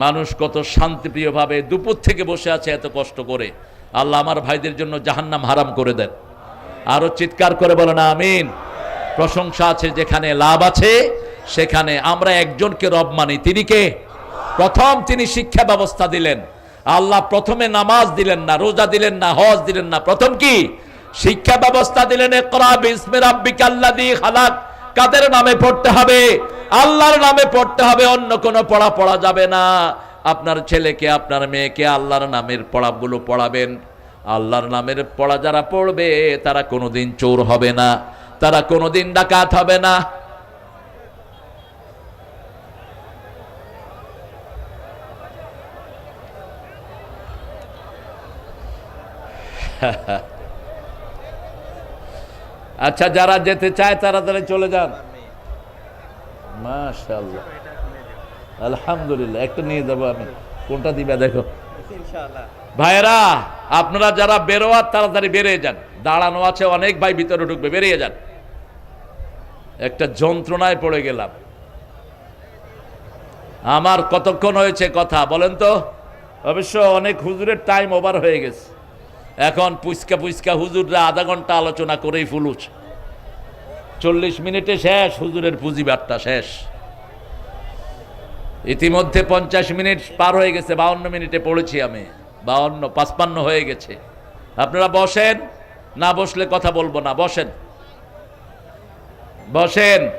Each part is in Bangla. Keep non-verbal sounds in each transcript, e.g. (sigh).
মানুষ কত শান্তিপ্রিয়ভাবে দুপুর থেকে বসে আছে এত কষ্ট করে। আল্লাহ আমার ভাইদের জন্য জাহান্নাম হারাম করে দেন। আরও চিৎকার করে বলেন, আমিন। প্রশংসা আছে যেখানে লাভ আছে, সেখানে আমরা একজনকে রব মানি। তিনি কে? প্রথম তিনি শিক্ষা ব্যবস্থা দিলেন। আল্লাহ প্রথমে নামাজ দিলেন না, রোজা দিলেন না, হজ দিলেন না। প্রথম কি? শিক্ষা ব্যবস্থা দিলেন কাদের নামে পড়তে হবে? আল্লাহর নামে পড়তে হবে, অন্য কোনো পড়া পড়া যাবে না। আপনার ছেলেকে, আপনার মেয়েকে আল্লাহর নামের পড়াগুলো পড়াবেন। আল্লাহর নামের পড়া যারা পড়বে, তারা কোনোদিন চোর হবে না, তারা কোনোদিন ডাকাত হবে না। (laughs) আচ্ছা যারা যেতে চায়, তাড়াতাড়ি চলে যান। মাশাআল্লাহ। আলহামদুলিল্লাহ একটা নিয়ে যাব আমি। কোনটা দিবে দেখো। ভাইরা আপনারা যারা বেরোয়ার তাড়াতাড়ি বেরিয়ে যান। দাঁড়ানো আছে অনেক ভাই ভিতরে ঢুকবে বেরিয়ে যান। একটা যন্ত্রণায় পড়ে গেলাম। আমার কতক্ষণ হয়েছে কথা বলেন তো? অবশ্য অনেক হুজুরের টাইম ওভার হয়ে গেছে। এখন পুচকা পুচকা হুজুররা আধা ঘণ্টা আলোচনা করেই ফুলুছ চল্লিশ মিনিটে শেষ, হুজুরের পুঁজিবারটা শেষ। ইতিমধ্যে পঞ্চাশ মিনিট পার হয়ে গেছে, বাউন্ন মিনিটে পড়েছি আমি। বাউন্ন, পাঁচপান্ন হয়ে গেছে। আপনারা বসেন, না বসলে কথা বলব না, বসেন। বসেন।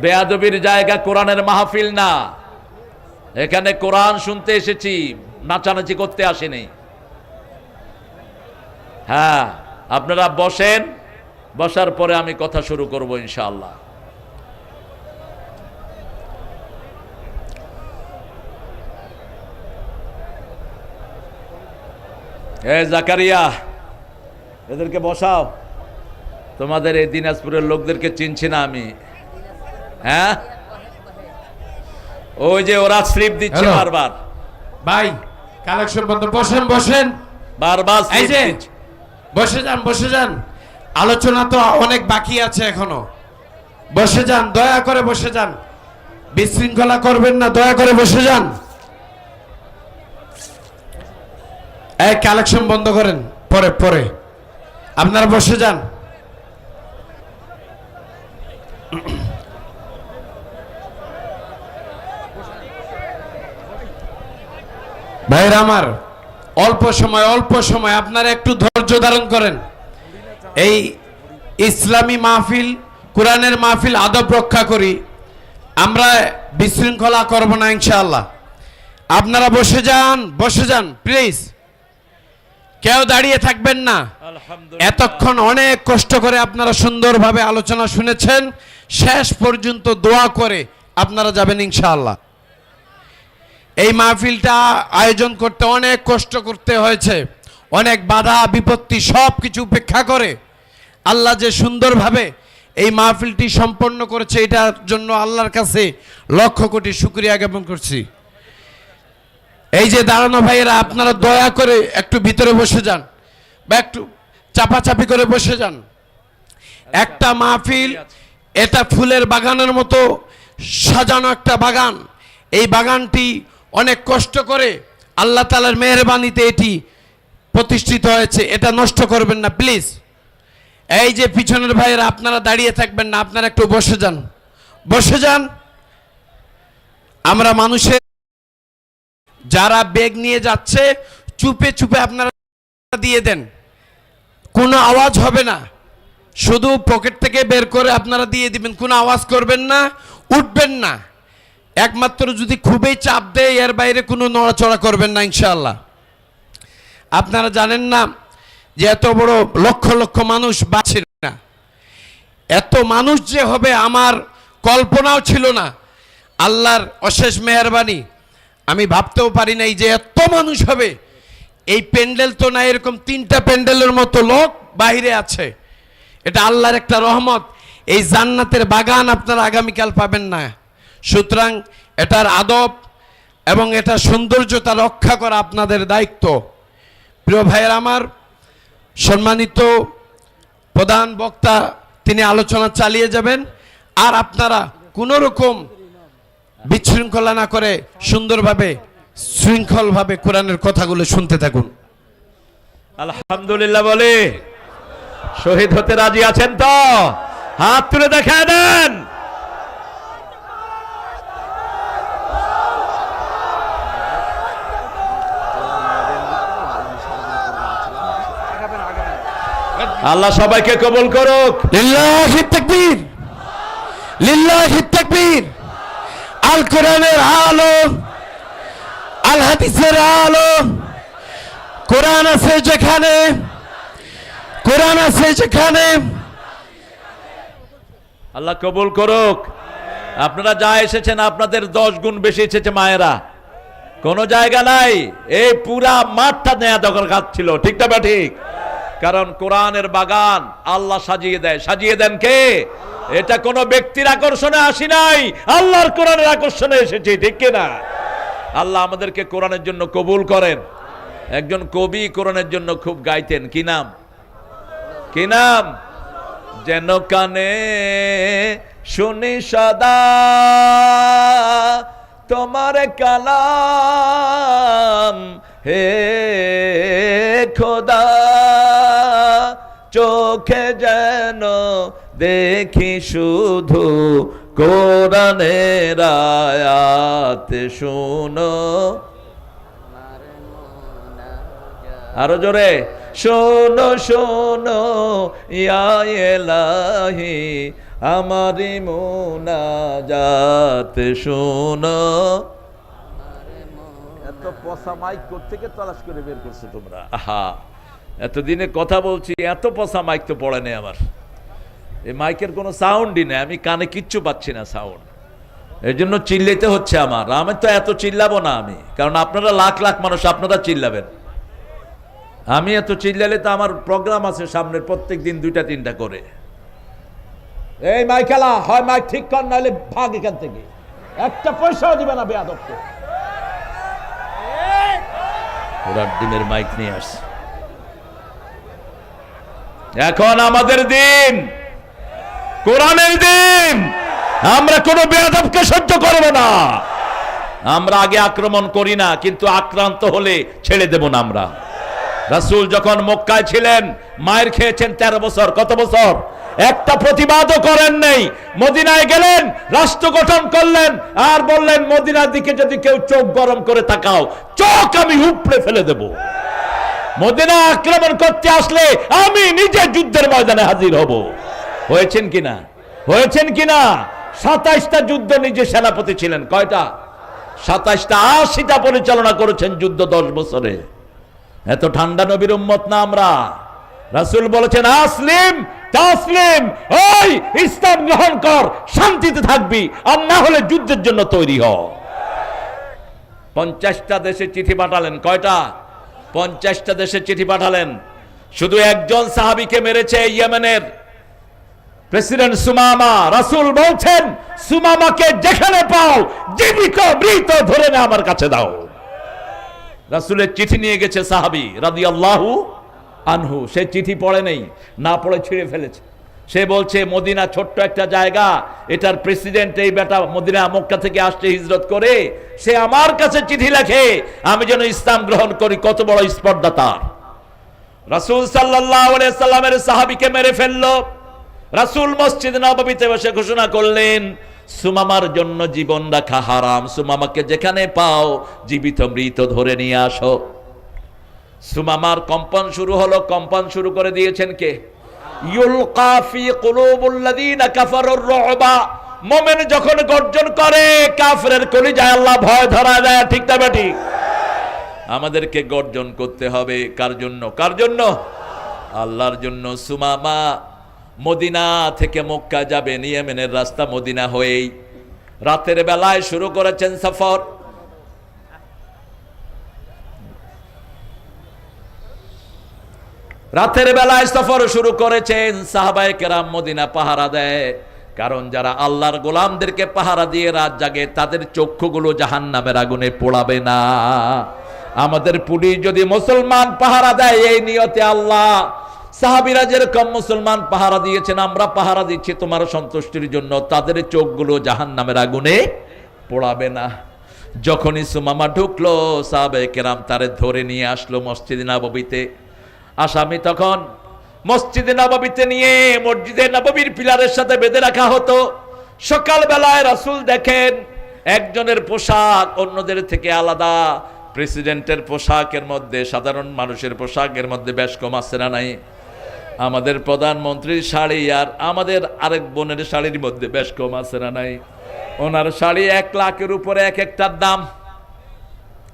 বেয়াদবির জায়গা কোরআনের মাহফিল না। এখানে কোরআন শুনতে এসেছি, নাচানাচি করতে আসেনি। হ্যাঁ আপনারা বসেন। বসার পরে আমি কথা শুরু করব ইনশাআল্লাহ। এ জাকারিয়া এদেরকে বসাও। তোমাদের এই দিনাজপুরের লোকদেরকে চিনছি না আমি। হ্যাঁ? ওই যে ওরা স্লিপ দিচ্ছে বারবার। ভাই কালেকশন বন্ধ বসেন বসেন। বারবার এই যে বসে যান বসে যান। আলোচনা তো অনেক বাকি আছে এখনও। বসে যান, দয়া করে বসে যান। বিশৃঙ্খলা করবেন না, দয়া করে বসে যান। এই কালেকশন বন্ধ করেন, পরে পরে। আপনারা বসে যান। ভাইরা আমার, অল্প সময় অল্প সময়, আপনারা একটু ধৈর্য ধারণ করেন। এই ইসলামী মাহফিল কোরআনের মাহফিল আদব রক্ষা করি। আমরা বিশৃঙ্খলা করব না ইনশাআল্লাহ। আপনারা বসে যান বসে যান প্লিজ কেউ দাঁড়িয়ে থাকবেন না। এতক্ষণ অনেক কষ্ট করে আপনারা সুন্দরভাবে আলোচনা শুনেছেন। শেষ পর্যন্ত দোয়া করে আপনারা যাবেন ইনশাআল্লাহ। এই মাহফিলটা আয়োজন করতে অনেক কষ্ট করতে হয়েছে। অনেক বাধা বিপত্তি সব কিছু উপেক্ষা করে। আল্লাহ যে সুন্দরভাবে এই মাহফিলটি সম্পন্ন করেছে, এটার জন্য আল্লাহর কাছে লক্ষ কোটি শুক্রিয়া জ্ঞাপন করছি। এই যে দাঁড়ানো ভাইয়েরা, আপনারা দয়া করে একটু ভিতরে বসে যান বা একটু চাপাচাপি করে বসে যান। একটা মাহফিল, এটা ফুলের বাগানের মতো সাজানো একটা বাগান। এই বাগানটি অনেক কষ্ট করে আল্লাহ তালার মেহরবানিতে এটি প্রতিষ্ঠিত হয়েছে, এটা নষ্ট করবেন না, প্লিজ। এই যে পিছনের ভাইয়েরা, আপনারা দাঁড়িয়ে থাকবেন না, আপনারা একটু বসে যান। বসে যান। আমরা মানুষের যারা বেগ নিয়ে যাচ্ছে, চুপে চুপে আপনারা দিয়ে দেন। কোনো আওয়াজ হবে না। শুধু পকেট থেকে বের করে আপনারা দিয়ে দিবেন। কোনো আওয়াজ করবেন না, উঠবেন না। একমাত্র যদি খুবই চাপ দেয়, এর বাইরে কোনো নড়াচড়া করবেন না, ইনশাআল্লাহ। আপনারা জানেন না যে এত বড় লক্ষ লক্ষ মানুষ বাঁচে না। এত মানুষ যে হবে আমার কল্পনাও ছিল না। আল্লাহর অশেষ মেহরবানি। আমি ভাবতেও পারি নাই যে এত মানুষ হবে। এই প্যান্ডেল তো না এরকম তিনটা প্যান্ডেলের মতো লোক বাইরে আছে। এটা আল্লাহর একটা রহমত। এই জান্নাতের বাগান আপনারা আগামীকাল পাবেন না। সুতরাং এটার আদব এবং এটা সৌন্দর্যতা রক্ষা করা আপনাদের দায়িত্ব। প্রিয় ভাইয়ের আমার সম্মানিত প্রধান বক্তা, তিনি আলোচনা চালিয়ে যাবেন। আর আপনারা কোনো রকম বিশৃঙ্খলা না করে সুন্দরভাবে, শৃঙ্খলভাবে কোরআনের কথাগুলো শুনতে থাকুন। আলহামদুলিল্লাহ বলে, শহীদ হতে রাজি আছেন তো? হাত তুলে দেখা দেন। আল্লাহ সবাইকে কবুল করুক। লিল্লাহি তাকবীর। লিল্লাহি তাকবীর। আল কোরআনের আলো আল হাদিসের আলো কোরআন আছে যেখানে কোরআন আছে যেখানে। আল্লাহ কবুল করুক। আপনারা যা এসেছেন আপনাদের দশ গুণ বেশি এসেছে মায়েরা। কোনো জায়গা নাই। এই পুরা মাঠটা নেয়া দরকার ছিল। ঠিক না বা ঠিক? কারণ কোরআনের বাগান আল্লাহ সাজিয়ে দেয়। সাজিয়ে দেন কে? এটা কোনো ব্যক্তির আকর্ষণে আসি নাই। আল্লাহর কোরআনের আকর্ষণে এসেছি, ঠিক কিনা আল্লাহ আমাদেরকে কোরআনের জন্য কবুল করেন। একজন কবি কোরআনের জন্য খুব গাইতেন। কি নাম? কি নাম? যেন কানে শুনি সদা তোমার কালাম, হে খোদা। চোখে যেন দেখি শুধু কোরআনের আয়াত শুনো। আরও জোরে শোনো শোনো ইয়া এলাহি আমারি মুনাজাত শোনো। এত পচা মাইক থেকে তালাশ করে বের করছ তোমরা? আহা এতদিনে কথা বলছি, এত পচা মাইক তো পড়ে নেই আমার। এই মাইকের কোনো সাউন্ডই নেই, আমি কানে কিচ্ছু পাচ্ছি না সাউন্ড এর জন্য চিল্লাইতে হচ্ছে আমার। আমি তো এত চিল্লাবো না আমি। কারণ আপনারা লাখ লাখ মানুষ, আপনারা চিল্লাবেন। আমি এত চিল্লালে তো আমার প্রোগ্রাম আছে সামনের প্রত্যেক দিন দুইটা, তিনটা করে। এই মাইকেলা হয় মাইক ঠিক কর, নাহলে ভাগ এখান থেকে। একটা পয়সাও দিবে না বেয়াদবকে। ওরার ডিমের মাইক নিয়ে আসছে। এখন আমাদের দিন। কোরআনের দিন। আমরা কোনো বেয়াদবকে সহ্য করব না। আমরা আগে আক্রমণ করি না, কিন্তু আক্রান্ত হলে ছেড়ে দেব না আমরা। রাসূল যখন মক্কায় ছিলেন, মায়ের খেয়েছেন তেরো বছর, কত বছর? একটা প্রতিবাদও করেন নাই। মদিনায় গেলেন, রাষ্ট্র গঠন করলেন, আর বললেন, মদিনার দিকে যদি কেউ চোখ গরম করে তাকাও, চোখ আমি উপড়ে ফেলে দেব। মদিনা আক্রমণ করতে আসলে আমি নিজে যুদ্ধের ময়দানে হাজির হব। হয়েছেন কিনা? হয়েছেন কিনা? সাতাইশটা যুদ্ধ নিজে সেনাপতি ছিলেন। কয়টা? সাতাইশটা আশিটা পরিচালনা করেছেন যুদ্ধ দশ বছরে। এত ঠান্ডা নবীর উম্মত না আমরা। রাসুল বলেছেন, আসলিম, তাসলিম ওই ইসলাম গ্রহণ কর, শান্তিতে থাকবি আর না হলে যুদ্ধের জন্য তৈরি হ। পঞ্চাশটা দেশে চিঠি পাঠালেন। কয়টা? পঞ্চাশটা দেশে চিঠি পাঠালেন। শুধু একজন সাহাবিকে মেরেছে ইয়েমেনের। প্রেসিডেন্ট সুমামা, রাসুল বলছেন, সুমামাকে যেখানে পাও, জীবিত, মৃত, ধরে না আমার কাছে দাও। রাসুলের চিঠি নিয়ে গেছে সাহাবি রাদিয়াল্লাহু আনহু। সে চিঠি পড়ে নেই, না পড়ে ছিঁড়ে ফেলেছে। সে বলছে, মদিনা ছোট্ট একটা জায়গা। এটার প্রেসিডেন্ট এই বেটা মদিনা মক্কা থেকে আসছে হিজরত করে। সে আমার কাছে চিঠি লেখে, আমি যেন ইসলাম গ্রহণ করি, কত বড় স্পর্ধা তার। রাসূল সাল্লামের সাহাবীকে মেরে ফেলল। রাসূল মসজিদ নববীতে বসে ঘোষণা করলেন, সুমামার জন্য জীবন রাখা হারাম। সুমামাকে যেখানে পাও, জীবিত মৃত ধরে নিয়ে আসো। সুমামার কম্পন শুরু হলো। কম্পন শুরু করে দিয়েছেন কে? ইউলকা ফি কুলুবুল্লাযীনা কাফারুর রুবা। মুমিন যখন গর্জন করে, কাফেরের কলিজায় আল্লাহ ভয় ধরা যায় ঠিক না বেটি? আমাদেরকে গর্জন করতে হবে, কার জন্য? কার জন্য? আল্লাহর জন্য। সুমামা মদিনা থেকে মক্কা যাবেন ইয়েমেনের রাস্তা মদিনা হয়েই। রাতের বেলায় শুরু করেছেন সফর। রাতের বেলায় সফর শুরু করেছেন সাহাবায়ে কেরাম মদিনা পাহারা দেয়। কারণ যারা আল্লাহর গোলামদেরকে পাহারা দিয়ে রাত জাগে, তাদের চক্ষুগুলো জাহান্নামের আগুনে পোড়াবে না। আমাদের পুলিশ যদি মুসলমান পাহারা দেয়, এই নিয়তে আল্লাহ সাহাবিরা যেরকম মুসলমান পাহারা দিয়েছেন, আমরা পাহারা দিচ্ছি, তোমার সন্তুষ্টির জন্য তাদের চোখগুলো জাহান্নামের আগুনে পোড়াবে না। যখনই সুমামা ঢুকলো সাহাবে কেরাম তারে ধরে নিয়ে আসলো মসজিদ নববীতে। আসামি তখন মসজিদে নববীতে নিয়ে মসজিদে নববীর পিলারের সাথে বেঁধে রাখা হতো। সকালবেলায় রাসূল দেখেন একজনের পোশাক অন্যদের থেকে আলাদা। প্রেসিডেন্টের পোশাকের মধ্যে, সাধারণ মানুষের পোশাকের মধ্যে বেশ কম আছে না নাই? আমাদের প্রধানমন্ত্রীর শাড়ি আর আমাদের আরেক বোনের শাড়ির মধ্যে বেশ কম আছে না নাই? ওনার শাড়ি এক লাখের উপরে এক একটার দাম।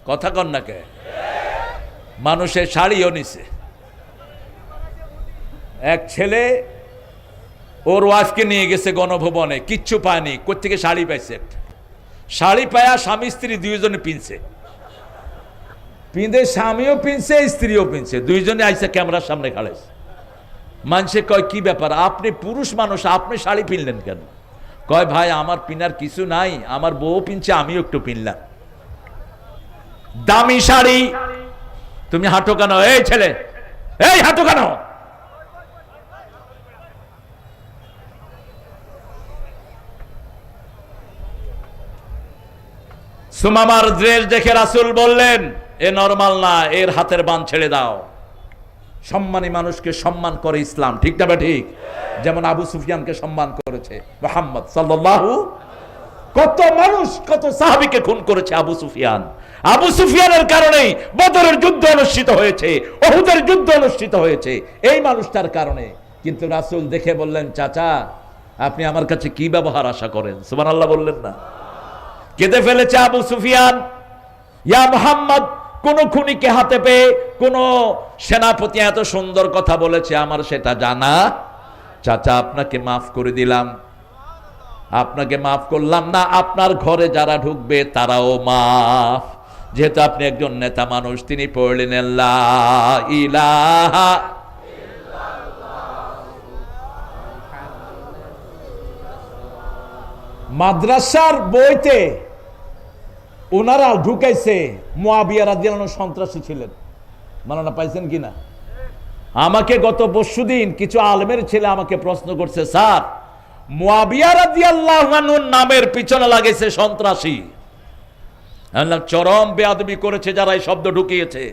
কথা কন না কে? মানুষের শাড়িও নিছে। এক ছেলে ওর ওয়াইফকে নিয়ে গেছে গণভবনে, কিচ্ছু পায়নি কোথেকে শাড়ি পাইছে? শাড়ি পায়া স্বামী, স্ত্রী দুইজনে পিনছে। পিঁধে স্বামীও পিনছে, স্ত্রীও পিনছে, দুইজনে আইসে ক্যামেরার সামনে খাড়াইছে। মানুষে কয়, কি ব্যাপার? আপনি পুরুষ মানুষ, আপনি শাড়ি পিনলেন কেন? কয়, ভাই, আমার পিনার কিছু নাই, আমার বউ পিনছে, আমিও একটু পিনলাম। দামি শাড়ি? তুমি হাঁটো কেন? এই ছেলে, এই হাঁটো কেন? সুমামার ড্রেস দেখে রাসুল বললেন, এ নরমাল না, এর হাতের বান ছেড়ে দাও। সম্মানী মানুষকে সম্মান করে ইসলাম, ঠিক না ঠিক যেমন আবু সুফিয়ানকে সম্মান করেছে মোহাম্মদ সাল্লাল্লাহু, কত মানুষ, কত সাহাবিকে খুন করেছে আবু সুফিয়ান। আবু সুফিয়ানের কারণেই বদরের যুদ্ধ অনুষ্ঠিত হয়েছে, ওহুদের যুদ্ধ অনুষ্ঠিত হয়েছে, এই মানুষটার কারণে। কিন্তু রাসূল দেখে বললেন, চাচা, আপনি আমার কাছে কি ব্যবহার আশা করেন? সুবহানাল্লাহ বললেন না। কেঁদে ফেলেছে আবু সুফিয়ান। ইয়া মোহাম্মদ, কোন খুনিকে হাতে পেয়ে কোন সেনাপতি এত সুন্দর কথা বলেছে, আমার সেটা জানা? চাচা, আপনাকে মাফ করে দিলাম। আপনাকে মাফ করলাম না, আপনার ঘরে যারা ঢুকবে তারাও মাফ। যেহেতু আপনি একজন নেতা মানুষ, তিনি পড়লেন ইলাহা মাদ্রাসার বইতে ওনারা ঢুকাইছে মোয়াবিয়া রাদিয়ানো সন্ত্রাসী ছিলেন। মানানা পাইছেন কিনা? আমাকে গত পরশুদিন কিছু আলমের ছেলে আমাকে প্রশ্ন করছে স্যার মোয়াবিয়া রাদিয়াল্লাহুর নামের পিছনে লাগেছে সন্ত্রাসী। বললাম, চরম বেয়াদবি করেছে যারা এই শব্দ ঢুকিয়েছে।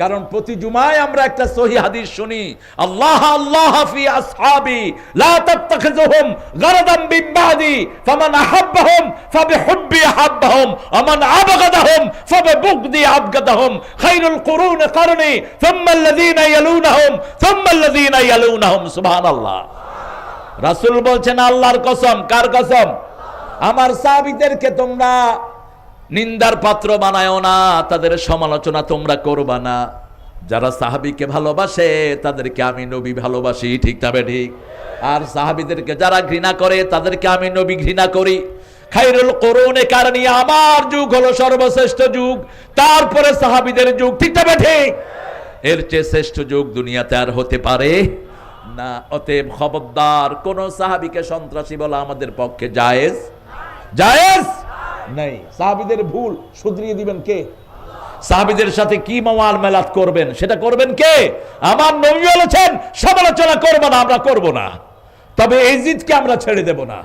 কারণ প্রতি জুমায় আমরা একটা সহি হাদিস শুনি, আল্লাহ আল্লাহ ফি আসহাবি, লা তাত্তাখিযুহুম গারাদাম মিন বাদি ফামান আহাব্বাহুম ফাবিহুব্বি আহাব্বাহুম, ওমান আবগাদাহুম ফাবিবুগদি আবগাদাহুম খায়রুল কুরুন থুম্মা থুম্মা সুবহানাল্লাহ। রাসূল বলছেন, আল্লাহর কসম, কার কসম? আমার সাহাবীদেরকে তোমরা নিন্দার পাত্র বানায়ও না, তাদের সমালোচনা তোমরা করবা না। যারা সাহাবিকে ভালোবাসে, তাদেরকে আমি নবী ভালোবাসি, ঠিক তবে ঠিক? আর সাহাবিদেরকে যারা ঘৃণা করে, তাদেরকে আমি নবী ঘৃণা করি। খাইরুল করুনে কারণে আমার যুগ হলো সর্বশ্রেষ্ঠ যুগ, তারপরে সাহাবিদের যুগ, ঠিক তবে ঠিক? এর চেয়ে শ্রেষ্ঠ যুগ দুনিয়াতে আর হতে পারে না। অতএব খবরদার, কোন সাহাবিকে সন্ত্রাসী বলা আমাদের পক্ষে জায়েজ? জায়েজ? নেই। সাহাবিদের ভুল শুধরিয়ে দিবেন কে? সাহাবিদের সাথে কি মামাল মেলাত করবেন, সেটা করবেন কে? আমার নবী বলেছেন, সমালোচনা করব না, আমরা করব না। তবে এই জিতকে আমরা ছেড়ে দেব না।